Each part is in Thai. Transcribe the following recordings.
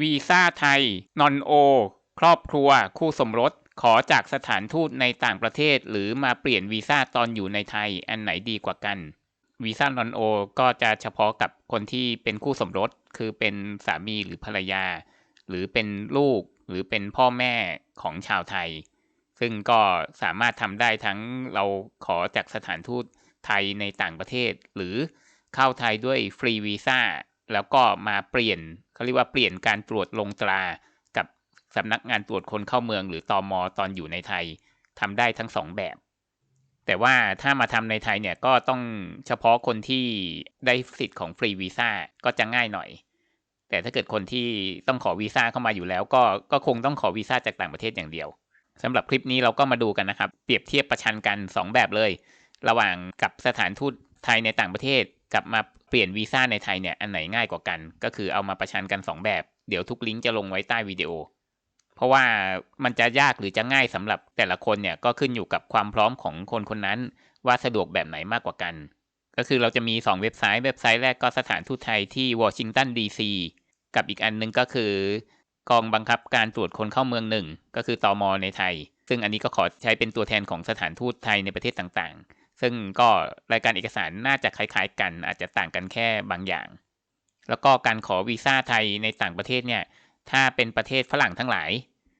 วีซ่าไทย นอนโอ ครอบครัว คู่สมรส ขอจากสถานทูตในต่างประเทศ หรือมาเปลี่ยนวีซ่าตอนอยู่ในไทย อันไหนดีกว่ากัน วีซ่านอนโอ ก็จะเฉพาะกับคนที่เป็นคู่สมรส คือเป็นสามีหรือภรรยา หรือเป็นลูก หรือเป็นพ่อแม่ของชาวไทย ซึ่งก็สามารถทำได้ทั้งเราขอจากสถานทูตไทยในต่างประเทศ หรือเข้าไทยด้วยฟรีวีซ่าแล้วก็มาเปลี่ยน เขาเรียกว่าเปลี่ยนการตรวจลงตรากับสำนักงานตรวจคนเข้าเมืองหรือตอมอตอนอยู่ในไทยทำได้ทั้งสองแบบ แต่ว่าถ้ามาทำในไทยเนี่ยก็ต้องเฉพาะคนที่ได้สิทธิ์ของฟรีวีซ่าก็จะง่ายหน่อย แต่ถ้าเกิดคนที่ต้องขอวีซ่าเข้ามาอยู่แล้ว ก็ก็คงต้องขอวีซ่าจากต่างประเทศอย่างเดียวสำหรับคลิปนี้เราก็มาดูกันนะครับ เปรียบเทียบประชันกัน 2 แบบเลย ระหว่างกับสถานทูตไทยในต่างประเทศกับมา ปลี่ยนวีซ่าในไทยเนี่ยอันไหนง่ายกว่ากัน ก็คือเอามาประชันกัน 2 แบบ เดี๋ยวทุกลิงก์จะลงไว้ใต้วิดีโอ เพราะว่ามันจะยากหรือจะง่ายสำหรับแต่ละคนเนี่ยก็ขึ้นอยู่กับความพร้อมของคนคนนั้น ว่าสะดวกแบบไหนมากกว่ากัน ก็คือเราจะมี 2 เว็บไซต์ เว็บไซต์แรกก็สถานทูตไทยที่วอชิงตันดีซีกับอีกอันนึงก็คือกองบังคับการตรวจคนเข้าเมืองหนึ่งก็คือตอมอในไทย ซึ่งอันนี้ก็ขอใช้เป็นตัวแทนของสถานทูตไทยในประเทศต่างๆ ซึ่งก็รายการเอกสารน่าจะคล้ายๆกัน อาจจะต่างกันแค่บางอย่าง แล้วก็การขอวีซ่าไทยในต่างประเทศเนี่ยถ้าเป็นประเทศฝรั่งทั้งหลาย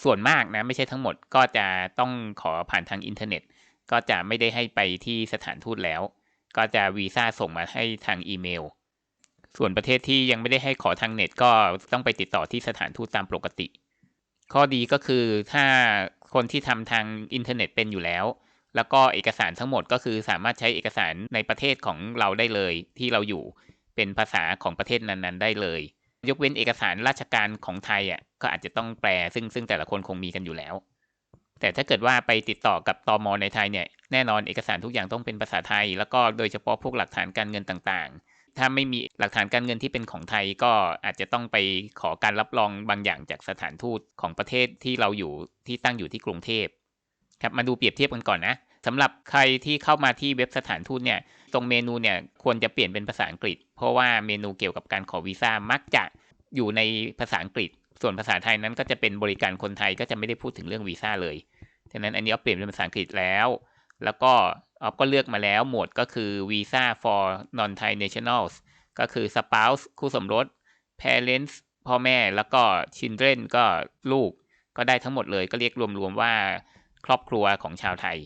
ส่วนมากนะไม่ใช่ทั้งหมดก็จะต้องขอผ่านทางอินเทอร์เน็ต ก็จะไม่ได้ให้ไปที่สถานทูตแล้ว ก็จะวีซ่าส่งมาให้ทางอีเมล ส่วนประเทศที่ยังไม่ได้ให้ขอทางเน็ต ก็ต้องไปติดต่อที่สถานทูตตามปกติ ข้อดีก็คือถ้าคนที่ทำทางอินเทอร์เน็ตเป็นอยู่แล้ว แล้วก็เอกสารทั้งหมดก็คือสามารถใช้เอกสารในประเทศของเราได้เลย ที่เราอยู่เป็นภาษาของประเทศนั้นๆ ได้เลย ยกเว้นเอกสารราชการของไทยอะก็อาจจะต้องแปลซึ่งซึ่งแต่ละคนคงมีกันอยู่แล้ว แต่ถ้าเกิดว่าไปติดต่อกับตอมอในไทยเนี่ยแน่นอนเอกสารทุกอย่างต้องเป็นภาษาไทย แล้วก็โดยเฉพาะพวกหลักฐานการเงินต่างๆ ถ้าไม่มีหลักฐานการเงินที่เป็นของไทยก็อาจจะต้องไปขอการรับรองบางอย่างจากสถานทูตของประเทศที่เราอยู่ที่ตั้งอยู่ที่กรุงเทพ ครับมาดูเปรียบเทียบกันก่อนนะสำหรับใครที่เข้ามาที่เว็บสถานทูตเนี่ยตรงเมนูเนี่ยควรจะเปลี่ยนเป็นภาษาอังกฤษ เพราะว่าเมนูเกี่ยวกับการขอวีซ่ามักจะอยู่ในภาษาอังกฤษ ส่วนภาษาไทยนั้นก็จะเป็นบริการคนไทยก็จะไม่ได้พูดถึงเรื่องวีซ่าเลยฉะนั้นอันนี้เอาเปลี่ยนเป็นภาษาอังกฤษแล้ว แล้วก็ออฟก็เลือกมาแล้วโหมดก็คือ Visa for Non-Thai Nationals ก็คือ Spouse คู่สมรส Parents พ่อแม่แล้วก็ Children ก็ลูกก็ได้ทั้งหมดเลยก็เรียกรวมๆว่า ครอบครัวของชาวไทย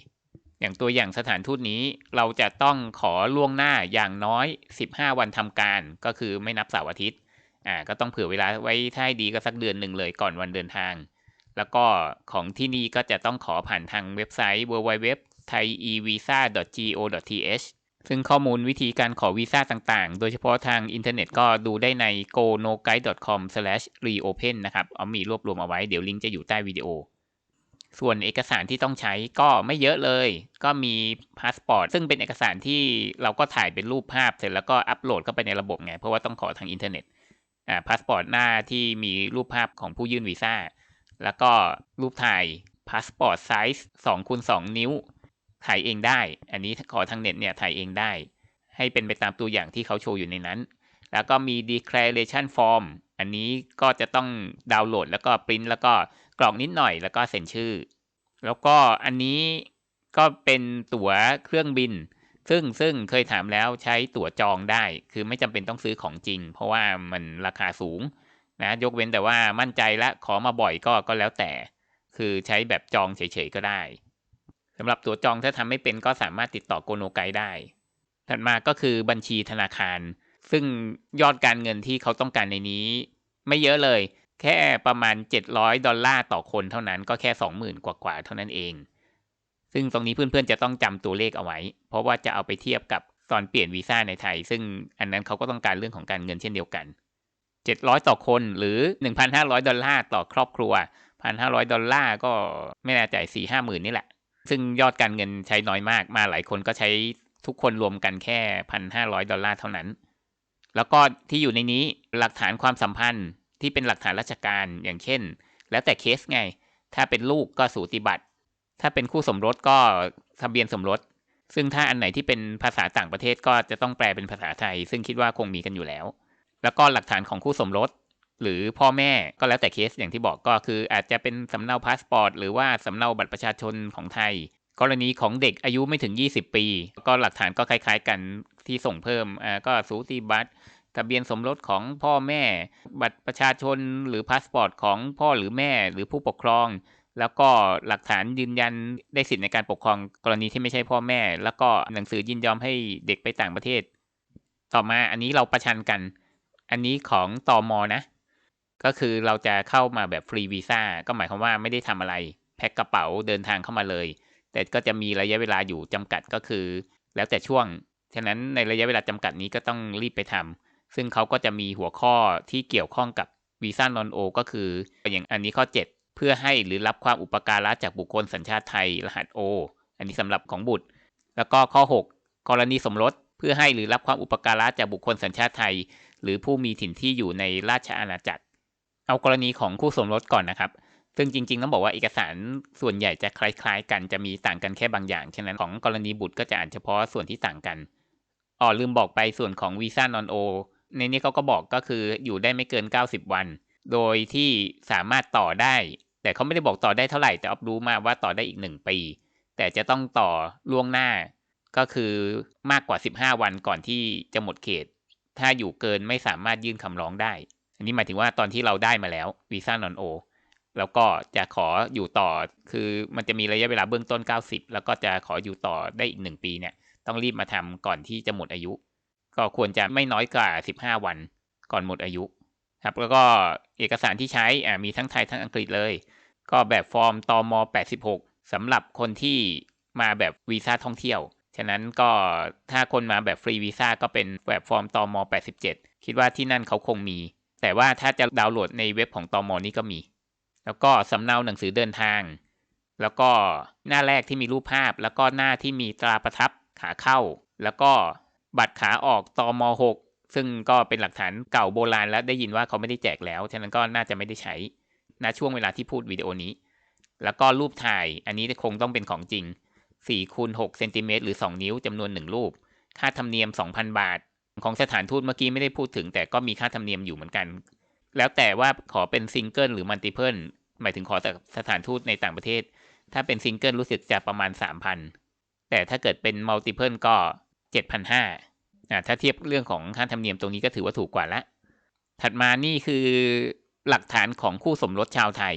อย่างตัวอย่างสถานทูตนี้เราจะต้องขอล่วงหน้าอย่างน้อย 15 วันทำการก็คือไม่นับเสาร์อาทิตย์อ่าก็ต้องเผื่อเวลาไว้ถ้าดีก็สักเดือนหนึ่งเลยก่อนวันเดินทาง แล้วก็ของที่นี่ก็จะต้องขอผ่านทางเว็บไซต์ www thaivisa.go.th ซึ่งข้อมูลวิธีการขอวีซ่าต่างๆ โดยเฉพาะทางอินเทอร์เน็ตก็ดูได้ใน gonoguide.com/reopen นะครับ เอามีรวบรวมเอาไว้ เดี๋ยวลิงก์จะอยู่ใต้วิดีโอ ส่วนเอกสารที่ต้องใช้ก็ไม่เยอะเลย ก็มีพาสปอร์ตซึ่งเป็นเอกสารที่เราก็ถ่ายเป็นรูปภาพเสร็จแล้วก็อัปโหลดเข้าไปในระบบไง เพราะว่าต้องขอทางอินเทอร์เน็ตอ่าพาสปอร์ตหน้าที่มีรูปภาพของผู้ยื่นวีซ่า แล้วก็รูปถ่ายพาสปอร์ตไซส์2คูณ2นิ้ว ถ่ายเองได้ อันนี้ขอทางเน็ตเนี่ยถ่ายเองได้ ให้เป็นไปตามตัวอย่างที่เขาโชว์อยู่ในนั้น แล้วก็มี declaration form อันนี้ก็จะต้องดาวน์โหลดแล้วก็ปริ้นแล้วก็ กรอกนิดหน่อยแล้วก็เซ็นชื่อ แล้วก็อันนี้ก็เป็นตั๋วเครื่องบิน ซึ่งซึ่งเคยถามแล้วใช้ตั๋วจองได้ คือไม่จำเป็นต้องซื้อของจริง เพราะว่ามันราคาสูงนะยกเว้นแต่ว่ามั่นใจและขอมาบ่อยก็ก็แล้วแต่ คือใช้แบบจองเฉยๆก็ได้สำหรับตั๋วจองถ้าทำไม่เป็นก็สามารถติดต่อโกโนไกได้ ถัดมาก็คือบัญชีธนาคาร ซึ่งยอดการเงินที่เขาต้องการในนี้ ไม่เยอะเลย แค่ประมาณ 700 ดอลลาร์ต่อคนเท่านั้นก็แค่ 20,000 กว่าๆเท่านั้นเอง ซึ่งตรงนี้เพื่อนๆจะต้องจำตัวเลขเอาไว้ เพราะว่าจะเอาไปเทียบกับตอนเปลี่ยนวีซ่าในไทย ซึ่งอันนั้นเขาก็ต้องการเรื่องของการเงินเช่นเดียวกัน 700 ต่อคนหรือ 1,500 ดอลลาร์ต่อครอบครัว 1,500 ดอลลาร์ก็ไม่แน่ใจ4 5 หมื่นนี่แหละ ซึ่งยอดการเงินใช้น้อยมาก มาหลายคนก็ใช้ทุกคนรวมกันแค่ 1,500 ดอลลาร์เท่านั้น แล้วก็ที่อยู่ในนี้หลักฐานความสัมพันธ์ ที่เป็นหลักฐานราชการอย่างเช่น แล้วแต่เคสไง ถ้าเป็นลูกก็สูติบัตร ถ้าเป็นคู่สมรสก็ทะเบียนสมรส ซึ่งถ้าอันไหนที่เป็นภาษาต่างประเทศก็จะต้องแปลเป็นภาษาไทย ซึ่งคิดว่าคงมีกันอยู่แล้ว แล้วก็หลักฐานของคู่สมรส หรือพ่อแม่ก็แล้วแต่เคสอย่างที่บอกก็คือ อาจจะเป็นสำเนาพาสปอร์ตหรือว่าสำเนาบัตรประชาชนของไทย กรณีของเด็กอายุไม่ถึง 20 ปี ก็หลักฐานก็คล้าย ๆ กันที่ส่งเพิ่มอ่าก็สูติบัตร ทะเบียนสมรสของพ่อแม่ บัตรประชาชนหรือพาสปอร์ตของพ่อหรือแม่หรือผู้ปกครอง แล้วก็หลักฐานยืนยันได้สิทธิในการปกครองกรณีที่ไม่ใช่พ่อแม่ แล้วก็หนังสือยินยอมให้เด็กไปต่างประเทศ ต่อมาอันนี้เราประชันกัน อันนี้ของตอมอนะ ก็คือเราจะเข้ามาแบบฟรีวีซ่าก็หมายความว่าไม่ได้ทำอะไร แพ็คกระเป๋าเดินทางเข้ามาเลย แต่ก็จะมีระยะเวลาอยู่จำกัดก็คือ แล้วแต่ช่วงฉะนั้นในระยะเวลาจำกัดนี้ก็ต้องรีบไปทำ ซึ่งเขาก็จะมีหัวข้อที่เกี่ยวข้องกับวีซ่านอนโอก็คือ อย่างอันนี้ข้อ 7 เพื่อให้หรือรับความอุปการะจากบุคคลสัญชาติไทยรหัสโออันนี้สำหรับของบุตร แล้วก็ข้อ 6 กรณีสมรสเพื่อให้หรือรับความอุปการะจากบุคคลสัญชาติไทย หรือผู้มีถิ่นที่อยู่ในราชอาณาจักร เอากรณีของคู่สมรสก่อนนะครับ ซึ่งจริงๆต้องบอกว่าเอกสารส่วนใหญ่จะคล้ายๆ กันจะมีต่างกันแค่บางอย่าง ฉะนั้นของกรณีบุตรก็จะอ่านเฉพาะส่วนที่ต่างกันอ๋อลืมบอกไปส่วนของวีซ่านอนโอ ในนี้เขาก็บอกก็คืออยู่ได้ไม่เกิน 90 วัน โดยที่สามารถต่อได้ แต่เขาไม่ได้บอกต่อได้เท่าไหร่ แต่ออฟรู้มาว่าต่อได้อีก 1 ปี แต่จะต้องต่อล่วงหน้า ก็คือมากกว่า 15 วันก่อนที่จะหมดเขต ถ้าอยู่เกินไม่สามารถยื่นคำร้องได้ อันนี้หมายถึงว่าตอนที่เราได้มาแล้ววีซ่านอนโอแล้วก็จะขออยู่ต่อ คือมันจะมีระยะเวลาเบื้องต้น 90 แล้วก็จะขออยู่ต่อได้อีก 1 ปีเนี่ย ต้องรีบมาทำก่อนที่จะหมดอายุ ก็ควรจะไม่น้อยกว่า 15 วันก่อนหมดอายุครับแล้วก็เอกสารที่ใช้มีทั้งไทยทั้งอังกฤษเลย ก็แบบฟอร์มตม86สำหรับคนที่มาแบบวีซ่าท่องเที่ยว ฉะนั้นก็ถ้าคนมาแบบฟรีวีซ่าก็เป็นแบบฟอร์มตม87 คิดว่าที่นั่นเขาคงมี แต่ว่าถ้าจะดาวน์โหลดในเว็บของตมนี้ก็มี แล้วก็สำเนาหนังสือเดินทาง แล้วก็หน้าแรกที่มีรูปภาพ แล้วก็หน้าที่มีตราประทับขาเข้า แล้วก็ บัตรขาออกตม6ซึ่งก็เป็นหลักฐานเก่าโบราณแล้วได้ยินว่าเขาไม่ได้แจกแล้ว ฉะนั้นก็น่าจะไม่ได้ใช้ณช่วงเวลาที่พูดวิดีโอนี้ แล้วก็รูปถ่ายอันนี้คงต้องเป็นของจริง4คูณ6เซนติเมตรหรือ 2 นิ้วจำนวน 1 รูป ค่าธรรมเนียม 2,000 บาท ของสถานทูตเมื่อกี้ไม่ได้พูดถึง แต่ก็มีค่าธรรมเนียมอยู่เหมือนกัน แล้วแต่ว่าขอเป็นซิงเกิลหรือมัลติเพิลหมายถึงขอจากสถานทูตในต่างประเทศ ถ้าเป็นซิงเกิลรู้สึกจะประมาณ 3,000 แต่ถ้าเกิดเป็นมัลติเพิลก็ 7,500อ่าถ้าเทียบเรื่องของค่าธรรมเนียมตรงนี้ก็ถือว่าถูกกว่าละ ถัดมานี่คือหลักฐานของคู่สมรสชาวไทย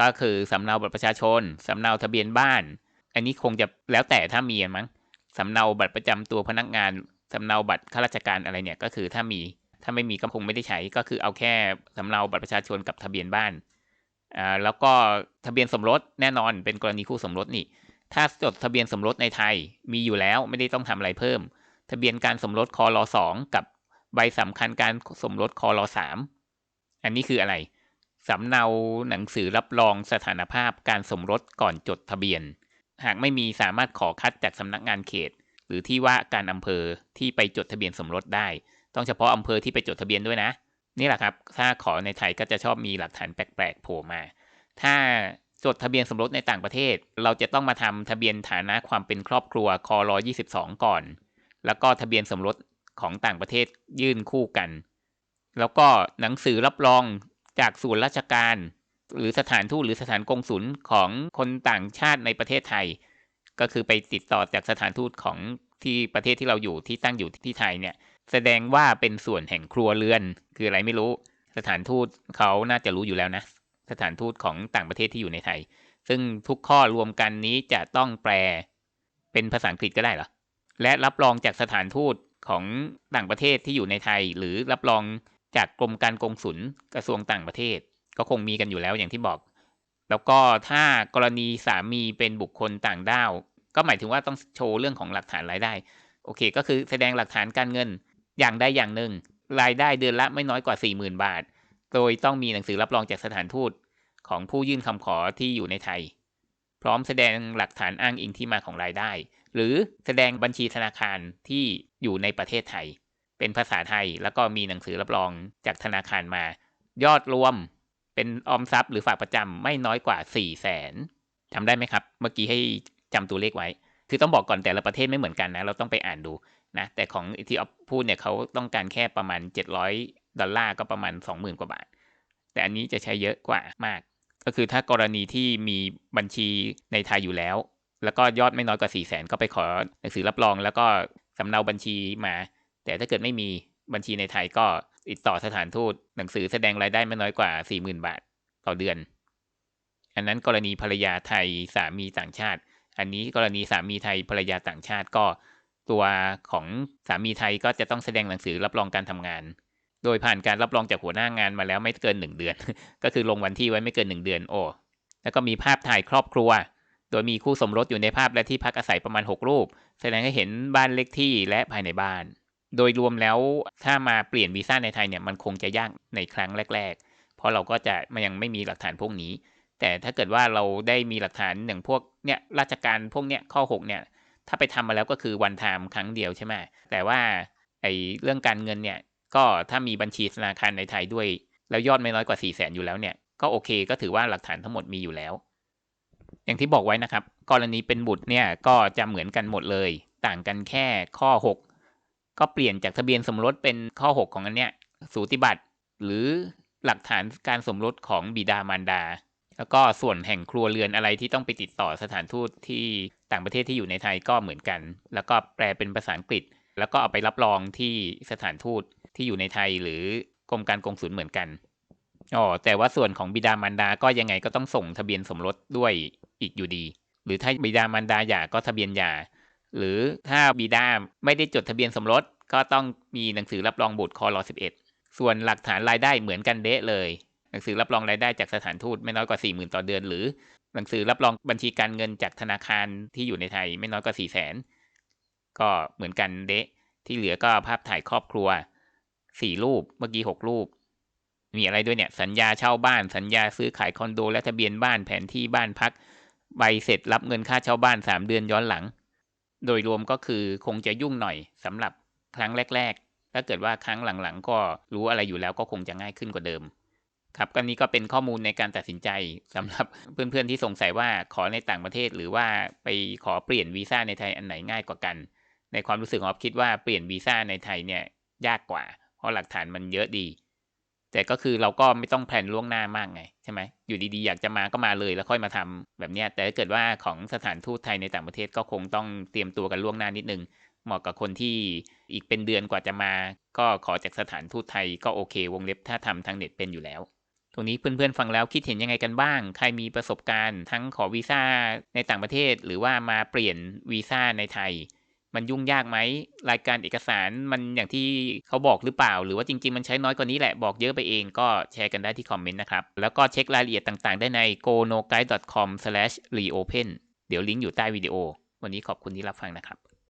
ก็คือสำเนาบัตรประชาชนสำเนาทะเบียนบ้าน อันนี้คงจะแล้วแต่ถ้ามีมั้งสำเนาบัตรประจำตัวพนักงานสำเนาบัตรข้าราชการอะไรเนี่ยก็คือถ้ามีถ้าไม่มีก็คงไม่ได้ใช้ก็คือเอาแค่สำเนาบัตรประชาชนกับทะเบียนบ้านอ่าแล้วก็ทะเบียนสมรสแน่นอนเป็นกรณีคู่สมรสนี่ ถ้าจดทะเบียนสมรสในไทยมีอยู่แล้วไม่ได้ต้องทำอะไรเพิ่ม ทะเบียนการสมรสคอรสองกับใบสำคัญการสมรสคอรสามอันนี้คืออะไรสำเนาหนังสือรับรองสถานภาพการสมรสก่อนจดทะเบียน หากไม่มีสามารถขอคัดจากสำนักงานเขต หรือที่ว่าการอำเภอที่ไปจดทะเบียนสมรสได้ ต้องเฉพาะอำเภอที่ไปจดทะเบียนด้วยนะ นี่แหละครับ ถ้าขอในไทยก็จะชอบมีหลักฐานแปลกๆโผล่มา ถ้า จดทะเบียนสมรสในต่างประเทศ เราจะต้องมาทำทะเบียนฐานะความเป็นครอบครัวคอร22ก่อน แล้วก็ทะเบียนสมรสของต่างประเทศยื่นคู่กัน แล้วก็หนังสือรับรองจากส่วนราชการ หรือสถานทูตหรือสถานกงสุลของคนต่างชาติในประเทศไทย ก็คือไปติดต่อจากสถานทูตของที่ประเทศที่เราอยู่ที่ตั้งอยู่ที่ไทยเนี่ย แสดงว่าเป็นส่วนแห่งครัวเรือน คืออะไรไม่รู้ สถานทูตเขาน่าจะรู้อยู่แล้วนะ สถานทูตของต่างประเทศที่อยู่ในไทย ซึ่งทุกข้อรวมกันนี้จะต้องแปลเป็นภาษาอังกฤษก็ได้เหรอ และรับรองจากสถานทูตของต่างประเทศที่อยู่ในไทย หรือรับรองจากกรมการกงสุลกระทรวงต่างประเทศ ก็คงมีกันอยู่แล้วอย่างที่บอก แล้วก็ถ้ากรณีสามีเป็นบุคคลต่างด้าว ก็หมายถึงว่าต้องโชว์เรื่องของหลักฐานรายได้ โอเค ก็คือแสดงหลักฐานการเงินอย่างใดอย่างหนึ่ง รายได้เดือนละไม่น้อยกว่า 40,000 บาท โดยต้องมีหนังสือรับรองจากสถานทูตของผู้ยื่นคำขอที่อยู่ในไทย พร้อมแสดงหลักฐานอ้างอิงที่มาของรายได้ หรือแสดงบัญชีธนาคารที่อยู่ในประเทศไทย เป็นภาษาไทยแล้วก็มีหนังสือรับรองจากธนาคารมา ยอดรวมเป็นออมทรัพย์หรือฝากประจำไม่น้อยกว่า4 0 0แสนจำได้ไหมครับ เมื่อกี้ให้จำตัวเลขไว้ คือต้องบอกก่อนแต่ละประเทศไม่เหมือนกันนะ เราต้องไปอ่านดูนะ แต่ของที่ออฟพูดเนี่ยเขาต้องการแค่ประมาณ 700 ดอลลาร์ก็ประมาณ 20,000 กว่าบาท แต่อันนี้จะใช้เยอะกว่ามาก ก็คือถ้ากรณีที่มีบัญชีในไทยอยู่แล้ว แล้วก็ยอดไม่น้อยกว่า4ี่แสนก็ไปขอหนังสือรับรอง แล้วก็สำเนาบัญชีมา แต่ถ้าเกิดไม่มีบัญชีในไทยก็ติดต่อสถานทูตหนังสือแสดงรายได้ไม่น้อยกว่า 40,000 บาทต่อเดือน อันนั้นกรณีภรรยาไทยสามีต่างชาติ อันนี้กรณีสามีไทยภรรยาต่างชาติก็ ตัวของสามีไทยก็จะต้องแสดงหนังสือรับรองการทำงาน โดยผ่านการรับรองจากหัวหน้างานมาแล้วไม่เกินหนึ่งเดือน ก็คือลงวันที่ไว้ไม่เกินหนึ่งเดือนโอ้แล้วก็มีภาพถ่ายครอบครัว โดยมีคู่สมรสอยู่ในภาพและที่พักอาศัยประมาณ 6 รูป แสดงให้เห็นบ้านเล็กที่และภายในบ้าน โดยรวมแล้วถ้ามาเปลี่ยนวีซ่าในไทยเนี่ยมันคงจะยากในครั้งแรก ๆ เพราะเราก็จะมันยังไม่มีหลักฐานพวกนี้ แต่ถ้าเกิดว่าเราได้มีหลักฐานอย่างพวกเนี่ยราชการพวกเนี้ยข้อ 6 เนี่ยถ้าไปทำมาแล้วก็คือวันไทม์ครั้งเดียวใช่ไหมแต่ว่าไอ้เรื่องการเงินเนี่ย ก็ถ้ามีบัญชีธนาคารในไทยด้วย แล้วยอดไม่น้อยกว่า4ี่แสนอยู่แล้วเนี่ยก็โอเคก็ถือว่าหลักฐานทั้งหมดมีอยู่แล้ว อย่างที่บอกไว้นะครับ กรณีเป็นบุตรเนี่ยก็จะเหมือนกันหมดเลย ต่างกันแค่ข้อ 6 ก็เปลี่ยนจากทะเบียนสมรสเป็นข้อ 6 ของอันเนี้ยสูติบัตร หรือหลักฐานการสมรสของบิดามารดา แล้วก็ส่วนแห่งครัวเรือนอะไรที่ต้องไปติดต่อสถานทูตที่ต่างประเทศที่อยู่ในไทยก็เหมือนกัน แล้วก็แปลเป็นภาษาอังกฤษ แล้วก็เอาไปรับรองที่สถานทูต ที่อยู่ในไทยหรือกรมการกงสุลเหมือนกันอ๋อแต่ว่าส่วนของบิดามารดาก็ยังไงก็ต้องส่งทะเบียนสมรสด้วยอีกอยู่ดี หรือถ้าบิดามารดาหย่าก็ทะเบียนหย่า หรือถ้าบิดาไม่ได้จดทะเบียนสมรสก็ต้องมีหนังสือรับรองบุตรคอร11 ส่วนหลักฐานรายได้เหมือนกันเดะเลย หนังสือรับรองรายได้จากสถานทูตไม่น้อยกว่า 4 0,000 ต่อเดือน หรือหนังสือรับรองบัญชีการเงินจากธนาคารที่อยู่ในไทยไม่น้อยกว่า4 0 0 0 0 0ก็เหมือนกันเดะที่เหลือก็ภาพถ่ายครอบครัว สี่รูป เมื่อกี้หกรูป มีอะไรด้วยเนี่ย สัญญาเช่าบ้าน สัญญาซื้อขายคอนโด และทะเบียนบ้านแผนที่บ้านพัก ใบเสร็จรับเงินค่าเช่าบ้านสามเดือนย้อนหลัง โดยรวมก็คือคงจะยุ่งหน่อยสำหรับครั้งแรก ๆ ถ้าเกิดว่าครั้งหลังๆ ก็รู้อะไรอยู่แล้วก็คงจะง่ายขึ้นกว่าเดิมครับก็นี้ก็เป็นข้อมูลในการตัดสินใจสำหรับเพื่อนๆที่สงสัยว่าขอในต่างประเทศ หรือว่าไปขอเปลี่ยนวีซ่าในไทยอันไหนง่ายกว่ากัน ในความรู้สึกของคิดว่าเปลี่ยนวีซ่าในไทยเนี่ยยากกว่า เพราะหลักฐานมันเยอะดี แต่ก็คือเราก็ไม่ต้องแผนล่วงหน้ามากไงใช่ไหมอยู่ดีๆ อยากจะมาก็มาเลยแล้วค่อยมาทำแบบเนี้ย แต่ถ้าเกิดว่าของสถานทูตไทยในต่างประเทศก็คงต้องเตรียมตัวกันล่วงหน้านิดนึง เหมาะกับคนที่อีกเป็นเดือนกว่าจะมา ก็ขอจากสถานทูตไทยก็โอเค วงเล็บถ้าทำทางเน็ตเป็นอยู่แล้วตรงนี้เพื่อนๆฟังแล้วคิดเห็นยังไงกันบ้าง ใครมีประสบการณ์ ทั้งขอวีซ่าในต่างประเทศ หรือว่ามาเปลี่ยนวีซ่าในไทย มันยุ่งยากไหมรายการเอกสารมันอย่างที่เขาบอกหรือเปล่า หรือว่าจริง ๆ มันใช้น้อยกว่านี้แหละบอกเยอะไปเองก็แชร์กันได้ที่คอมเมนต์นะครับ แล้วก็เช็ครายละเอียดต่างๆ ได้ใน gonoguide.com/reopen เดี๋ยวลิงก์อยู่ใต้วิดีโอ วันนี้ขอบคุณที่รับฟังนะครับ